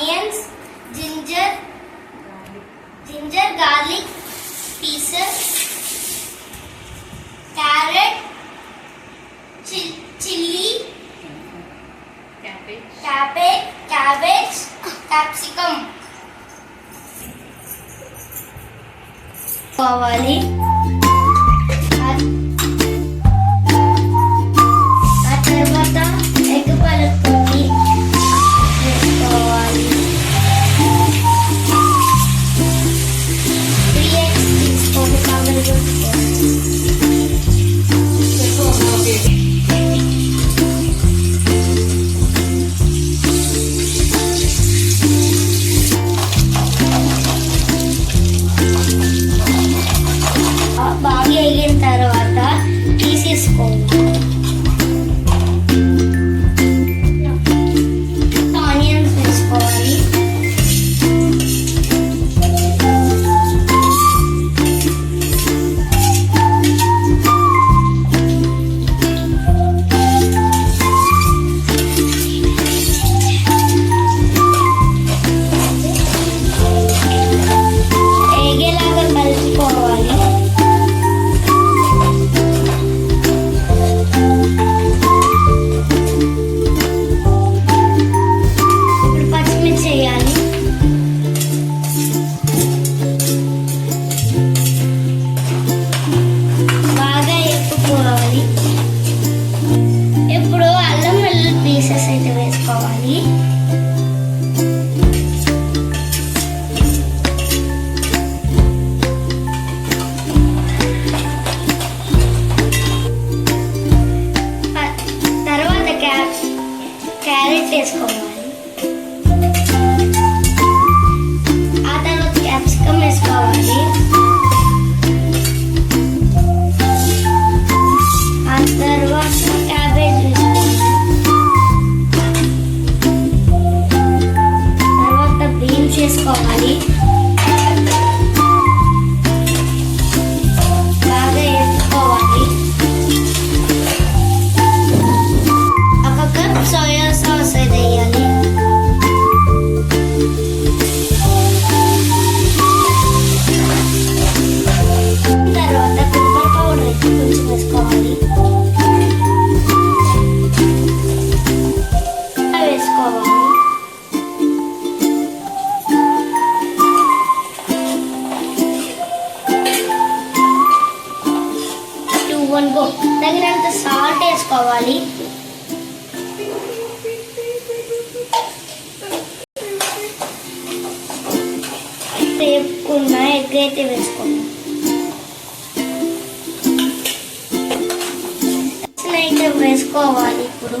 onions, ginger, ginger garlic pieces, carrot, chi chili, cabbage, cabbage, cabbage capsicum. Guavali. వేసుకోవాలి. ఆ తర్వాత capsicum వేసుకోవాలి. ఆ తర్వాత క్యాబేజ్ వేసుకోవాలి. తర్వాత బీన్స్ వేసుకోవాలి. వన్ గో తగినంత సాల్ట్ వేసుకోవాలి. వేపుకున్న ఎగ్ అయితే వేసుకున్నాం అయితే వేసుకోవాలి ఇప్పుడు.